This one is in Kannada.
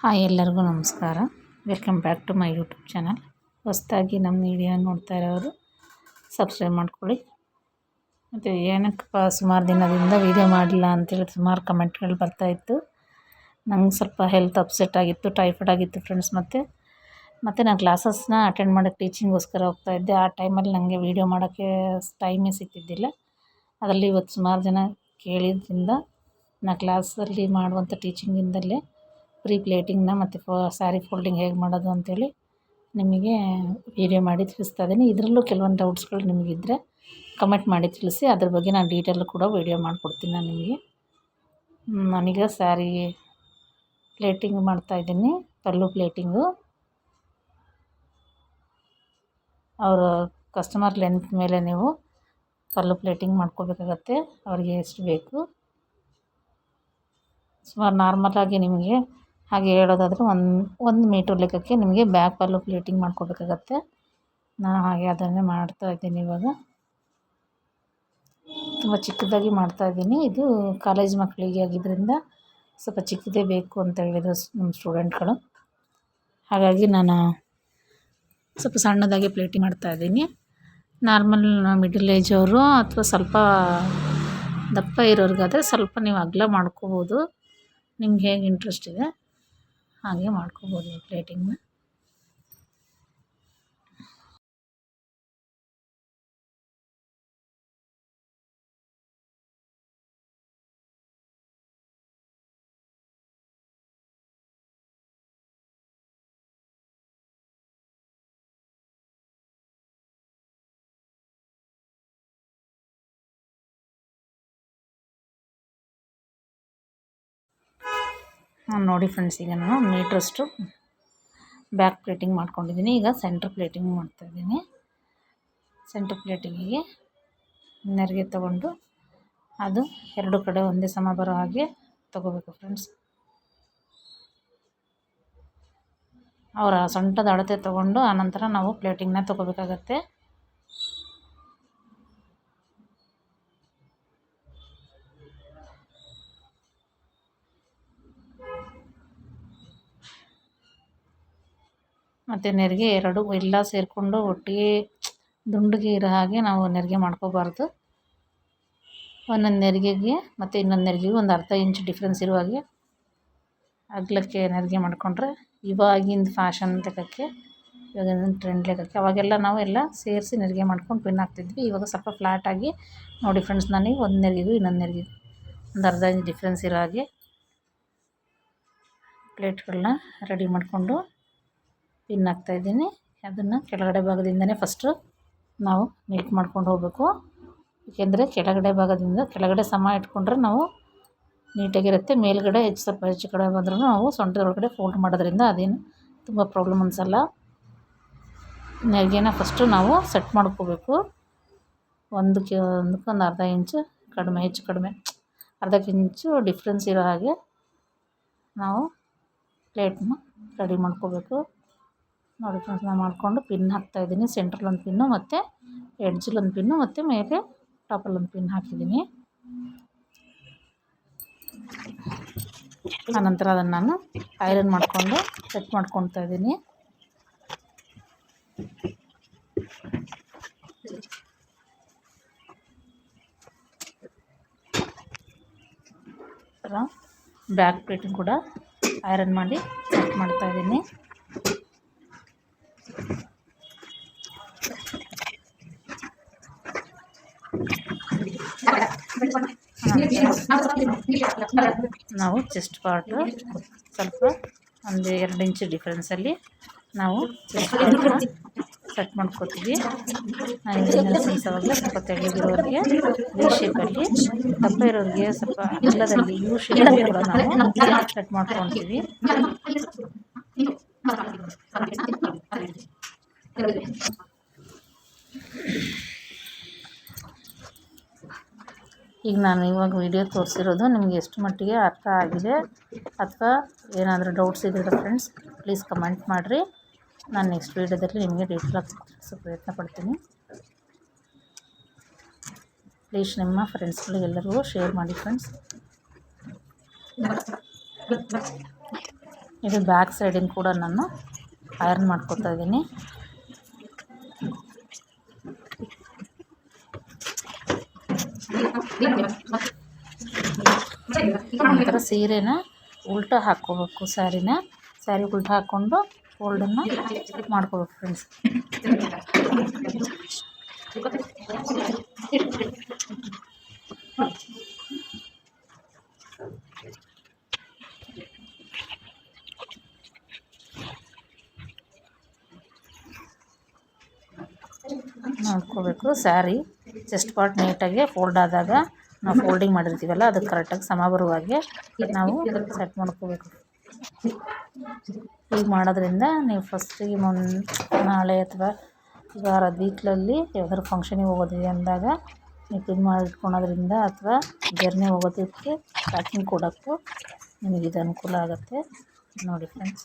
ಹಾಯ್ ಎಲ್ಲರಿಗೂ ನಮಸ್ಕಾರ. Welcome back to my YouTube channel ಹೊಸದಾಗಿ ನಮ್ಮ ವಿಡಿಯೋ ನೋಡ್ತಾ ಇರೋರು ಸಬ್ಸ್ಕ್ರೈಬ್ ಮಾಡ್ಕೊಳ್ಳಿ. ಮತ್ತು ಏನಕ್ಕಪ್ಪ, ಸುಮಾರು ದಿನದಿಂದ ವೀಡಿಯೋ ಮಾಡಿಲ್ಲ ಅಂತೇಳಿ ಸುಮಾರು ಕಮೆಂಟ್ಗಳು ಬರ್ತಾಯಿತ್ತು ನಂಗೆ ಸ್ವಲ್ಪ ಹೆಲ್ತ್ ಅಪ್ಸೆಟ್ ಆಗಿತ್ತು ಟೈಫಾಯ್ಡ್ ಆಗಿತ್ತು ಫ್ರೆಂಡ್ಸ್ ಮತ್ತು. ಮತ್ತು ನಾನು ಕ್ಲಾಸಸ್ನ ಅಟೆಂಡ್ ಮಾಡೋಕ್ಕೆ ಟೀಚಿಂಗೋಸ್ಕರ ಹೋಗ್ತಾಯಿದ್ದೆ ಆ ಟೈಮಲ್ಲಿ ನನಗೆ ವೀಡಿಯೋ ಮಾಡೋಕ್ಕೆ ಟೈಮೇ ಸಿಗ್ತಿದ್ದಿಲ್ಲ ಅದರಲ್ಲಿ ಇವತ್ತು ಸುಮಾರು ಜನ ಕೇಳಿದ್ರಿಂದ ನಾನು ಕ್ಲಾಸಲ್ಲಿ ಮಾಡುವಂಥ ಟೀಚಿಂಗಿಂದಲೇ ಪ್ರೀ ಪ್ಲೇಟಿಂಗ್ನ ಮತ್ತು ಫೋ ಸ್ಯಾರಿ ಫೋಲ್ಡಿಂಗ್ ಹೇಗೆ ಮಾಡೋದು ಅಂತೇಳಿ ನಿಮಗೆ ವೀಡಿಯೋ ಮಾಡಿ ತಿಳಿಸ್ತಾ ಇದ್ದೀನಿ. ಇದರಲ್ಲೂ ಕೆಲವೊಂದು ಡೌಟ್ಸ್ಗಳು ನಿಮಗಿದ್ರೆ ಕಮೆಂಟ್ ಮಾಡಿ ತಿಳಿಸಿ. ಅದ್ರ ಬಗ್ಗೆ ನಾನು ಡೀಟೇಲ್ ಕೂಡ ವೀಡಿಯೋ ಮಾಡಿಕೊಡ್ತೀನಿ ನಾನು ನಿಮಗೆ. ನಾನೀಗ ಸ್ಯಾರಿ ಪ್ಲೇಟಿಂಗ್ ಮಾಡ್ತಾ ಇದ್ದೀನಿ. ಪಲ್ಲು ಪ್ಲೇಟಿಂಗು. ಅವರ ಕಸ್ಟಮರ್ ಲೆಂತ್ ಮೇಲೆ ನೀವು ಪಲ್ಲು ಪ್ಲೇಟಿಂಗ್ ಮಾಡ್ಕೋಬೇಕಾಗತ್ತೆ. ಅವ್ರಿಗೆ ಎಷ್ಟು ಬೇಕು. ಸುಮಾರು ನಾರ್ಮಲಾಗಿ ನಿಮಗೆ ಹಾಗೆ ಹೇಳೋದಾದರೆ ಒಂದು ಒಂದು ಮೀಟ್ರ್ ಲೆಕ್ಕಕ್ಕೆ ನಿಮಗೆ ಬ್ಯಾಕ್ ಪಲ್ಲು ಪ್ಲೇಟಿಂಗ್ ಮಾಡ್ಕೋಬೇಕಾಗತ್ತೆ ನಾನು ಹಾಗೆ ಅದನ್ನೇ ಮಾಡ್ತಾಯಿದ್ದೀನಿ ಇವಾಗ. ತುಂಬ ಚಿಕ್ಕದಾಗಿ ಮಾಡ್ತಾ ಇದ್ದೀನಿ. ಇದು ಕಾಲೇಜ್ ಮಕ್ಕಳಿಗೆ ಆಗಿದ್ದರಿಂದ ಸ್ವಲ್ಪ ಚಿಕ್ಕದೇ ಬೇಕು ಅಂತ ಹೇಳಿದರು ನಮ್ಮ ಸ್ಟೂಡೆಂಟ್ಗಳು. ಹಾಗಾಗಿ ನಾನು ಸ್ವಲ್ಪ ಸಣ್ಣದಾಗಿ ಪ್ಲೇಟಿಂಗ್ ಮಾಡ್ತಾಯಿದ್ದೀನಿ ನಾರ್ಮಲ್ ಮಿಡಲ್ ಏಜ್ ಅವರು ಅಥವಾ ಸ್ವಲ್ಪ ದಪ್ಪ ಇರೋರಿಗಾದರೆ ಸ್ವಲ್ಪ ನೀವು ಅಗಲ ಮಾಡ್ಕೋಬೋದು. ನಿಮ್ಗೆ ಹೇಗೆ ಇಂಟ್ರೆಸ್ಟ್ ಇದೆ? ಹಾಗೆ ಮಾಡ್ಕೋಬೋದು ನೀವು ನೋಡಿ ಫ್ರೆಂಡ್ಸ್ ಈಗ ನಾನು ಮೀಟ್ರಷ್ಟು ಬ್ಯಾಕ್ ಪ್ಲೇಟಿಂಗ್ ಮಾಡ್ಕೊಂಡಿದ್ದೀನಿ. ಈಗ ಸೆಂಟ್ರ್ ಪ್ಲೇಟಿಂಗ್ ಮಾಡ್ತಾ ಇದ್ದೀನಿ. ಸೆಂಟ್ರ್ ಪ್ಲೇಟಿಂಗಿಗೆ ನೆರಿಗೆ ತಗೊಂಡು ಅದು ಎರಡು ಕಡೆ ಒಂದೇ ಸಮ ಬರೋ ಹಾಗೆ ತಗೋಬೇಕು ಫ್ರೆಂಡ್ಸ್ ಅವರ ಸೊಂಟದ ಅಳತೆ ತಗೊಂಡು ಆನಂತರ ನಾವು ಪ್ಲೇಟಿಂಗ್ನ ತೊಗೋಬೇಕಾಗತ್ತೆ. ಮತ್ತು ನೆರಿಗೆ ಎರಡು ಎಲ್ಲ ಸೇರಿಕೊಂಡು ಒಟ್ಟಿಗೆ ದುಂಡಗೆ ಇರೋ ಹಾಗೆ ನಾವು ನೆರಿಗೆ ಮಾಡ್ಕೋಬಾರ್ದು. ಒಂದೊಂದು ನೆರಿಗೆಗೆ ಮತ್ತು ಇನ್ನೊಂದು ನೆರಿಗೆಗೂ ಒಂದು ಅರ್ಧ ಇಂಚ್ ಡಿಫ್ರೆನ್ಸ್ ಇರೋ ಹಾಗೆ ಅಗ್ಲಕ್ಕೆ ನೆರಿಗೆ ಮಾಡಿಕೊಂಡ್ರೆ ಇವಾಗಿಂದು ಫ್ಯಾಷನ್ ಲೆಕ್ಕಕ್ಕೆ ಇವಾಗಿನ ಟ್ರೆಂಡ್ ಲೆಕ್ಕಕ್ಕೆ ಅವಾಗೆಲ್ಲ ನಾವು ಎಲ್ಲ ಸೇರಿಸಿ ನೆರಿಗೆ ಮಾಡ್ಕೊಂಡು ಪಿನ್ ಹಾಕ್ತಿದ್ವಿ. ಇವಾಗ ಸ್ವಲ್ಪ ಫ್ಲ್ಯಾಟಾಗಿ ನೋಡಿ ಫ್ರೆಂಡ್ಸ್ ನನಗೆ ಒಂದು ನೆರಿಗೆಗೂ ಇನ್ನೊಂದು ನೆರಿಗೆಗೂ ಒಂದು ಅರ್ಧ ಇಂಚ್ ಡಿಫ್ರೆನ್ಸ್ ಇರೋ ಹಾಗೆ ಪ್ಲೇಟ್ಗಳನ್ನ ರೆಡಿ ಮಾಡಿಕೊಂಡು ಪಿನ್ ಹಾಕ್ತಾಯಿದ್ದೀನಿ ಅದನ್ನು ಕೆಳಗಡೆ ಭಾಗದಿಂದನೇ ಫಸ್ಟು ನಾವು ನೀಟ್ ಮಾಡ್ಕೊಂಡು ಹೋಗಬೇಕು. ಏಕೆಂದರೆ ಕೆಳಗಡೆ ಭಾಗದಿಂದ ಕೆಳಗಡೆ ಸಮ ಇಟ್ಕೊಂಡ್ರೆ ನಾವು ನೀಟಾಗಿರುತ್ತೆ. ಮೇಲ್ಗಡೆ ಹೆಚ್ಚು ಸ್ವಲ್ಪ ಹೆಚ್ಚು ಕಡೆ ಬಂದರೂ ನಾವು ಸೊಂಟದ ಒಳಗಡೆ ಫೋಲ್ಡ್ ಮಾಡೋದ್ರಿಂದ ಅದೇನು ತುಂಬ ಪ್ರಾಬ್ಲಮ್ ಅನಿಸಲ್ಲ. ನೆರಿಗೆನ ಫಸ್ಟು ನಾವು ಸೆಟ್ ಮಾಡ್ಕೋಬೇಕು. ಒಂದಕ್ಕೆ ಒಂದಕ್ಕೆ ಒಂದು ಅರ್ಧ ಇಂಚು ಕಡಿಮೆ, ಹೆಚ್ಚು ಕಡಿಮೆ, ಅರ್ಧ ಇಂಚು ಡಿಫ್ರೆನ್ಸ್ ಇರೋ ಹಾಗೆ ನಾವು ಪ್ಲೇಟ್ನ ರೆಡಿ ಮಾಡ್ಕೋಬೇಕು. ನೋಡಿ ಫ್ರೆಂಡ್ಸ್, ನಾನು ಮಾಡಿಕೊಂಡು ಪಿನ್ ಹಾಕ್ತಾಯಿದ್ದೀನಿ ಸೆಂಟ್ರಲ್ಲಿ ಒಂದು ಪಿನ್ನು ಮತ್ತು ಎಡ್ಜಲ್ಲಿ ಒಂದು ಪಿನ್ನು ಮತ್ತು ಮೇಲೆ ಟಾಪಲ್ಲಿ ಒಂದು ಪಿನ್ ಹಾಕಿದ್ದೀನಿ. ಆನಂತರ ಅದನ್ನು ನಾನು ಐರನ್ ಮಾಡಿಕೊಂಡು ಸೆಟ್ ಮಾಡ್ಕೊತಾ ಇದ್ದೀನಿ. ಬ್ಯಾಕ್ ಪ್ಲೇಟಿಂಗ್ ಕೂಡ ಐರನ್ ಮಾಡಿ ಸೆಟ್ ಮಾಡ್ತಾಯಿದ್ದೀನಿ ನಾವು ಚೆಸ್ಟ್ ಪಾರ್ಟ್ ಸ್ವಲ್ಪ ಒಂದು ಎರಡು ಇಂಚು ಡಿಫ್ರೆನ್ಸಲ್ಲಿ ನಾವು ಚೆಸ್ಟ್ ಸೆಟ್ ಮಾಡ್ಕೋತೀವಿ. ಅವಾಗಲೇ ಸ್ವಲ್ಪ ತೆಳ್ಳಗಿರೋರಿಗೆ ಯು ಶೇಪಲ್ಲಿ ದಪ್ಪ ಇರೋರಿಗೆ ಸ್ವಲ್ಪ ಎಲ್ಲದಲ್ಲಿ ಯು ಶೇಪಲ್ಲಿ ಕೂಡ ನಾವು ಕಟ್ ಮಾಡ್ಕೊತೀವಿ. ಈಗ ನಾನು ಇವಾಗ ವಿಡಿಯೋ ತೋರಿಸಿರೋದು ನಿಮಗೆ ಎಷ್ಟು ಮಟ್ಟಿಗೆ ಅರ್ಥ ಆಗಿದೆ ಅಥವಾ ಏನಾದರೂ ಡೌಟ್ಸ್ ಇದ್ದರೆ ಫ್ರೆಂಡ್ಸ್ ಪ್ಲೀಸ್ ಕಮೆಂಟ್ ಮಾಡಿರಿ. ನಾನು ನೆಕ್ಸ್ಟ್ ವೀಡಿಯೋದಲ್ಲಿ ನಿಮಗೆ ಡೀಟೇಲಾಗಿ ತಿಳಿಸೋ ಪ್ರಯತ್ನ ಪಡ್ತೀನಿ. ಪ್ಲೀಸ್ ನಿಮ್ಮ ಫ್ರೆಂಡ್ಸ್ಗಳಿಗೆಲ್ಲರಿಗೂ ಶೇರ್ ಮಾಡಿ ಫ್ರೆಂಡ್ಸ್ ಇದು ಬ್ಯಾಕ್ ಸೈಡಿನ ಕೂಡ ನಾನು ಐರನ್ ಮಾಡ್ಕೊತಾ ಇದ್ದೀನಿ. ನಂತರ ಸೀರೆನ ಉಲ್ಟಾ ಹಾಕ್ಕೋಬೇಕು ಸ್ಯಾರಿನ. ಸ್ಯಾರಿ ಉಲ್ಟಾ ಹಾಕ್ಕೊಂಡು ಫೋಲ್ಡನ್ನು ಮಾಡ್ಕೋಬೇಕು ಫ್ರೆಂಡ್ಸ್ ನೋಡ್ಕೋಬೇಕು ಸ್ಯಾರಿ. ಚೆಸ್ಟ್ ಪಾರ್ಟ್ ನೀಟಾಗಿ ಫೋಲ್ಡ್ ಆದಾಗ ನಾವು ಫೋಲ್ಡಿಂಗ್ ಮಾಡಿರ್ತೀವಲ್ಲ, ಅದು ಕರೆಕ್ಟಾಗಿ ಸಮ ಬರುವಾಗೆ ನಾವು ಸೆಟ್ ಮಾಡ್ಕೋಬೇಕು. ಹೀಗೆ ಮಾಡೋದ್ರಿಂದ ನೀವು ಫಸ್ಟಿಗೆ ಮೊನ್, ನಾಳೆ ಅಥವಾ ವಾರ ವೀಕ್ಲಲ್ಲಿ ಯಾವ್ದಾದ್ರು ಫಂಕ್ಷನಿಗೆ ಹೋಗೋದಿದೆ ಅಂದಾಗ ನೀವು ಪಿನ್ ಮಾಡಿ ಇಟ್ಕೊಳೋದ್ರಿಂದ ಅಥವಾ ಜರ್ನಿ ಹೋಗೋದಕ್ಕೆ ಪ್ಯಾಕಿಂಗ್ ಕೊಡೋಕ್ಕೂ ನಿಮಗೆ ಇದು ಅನುಕೂಲ ಆಗುತ್ತೆ. ನೋಡಿ friends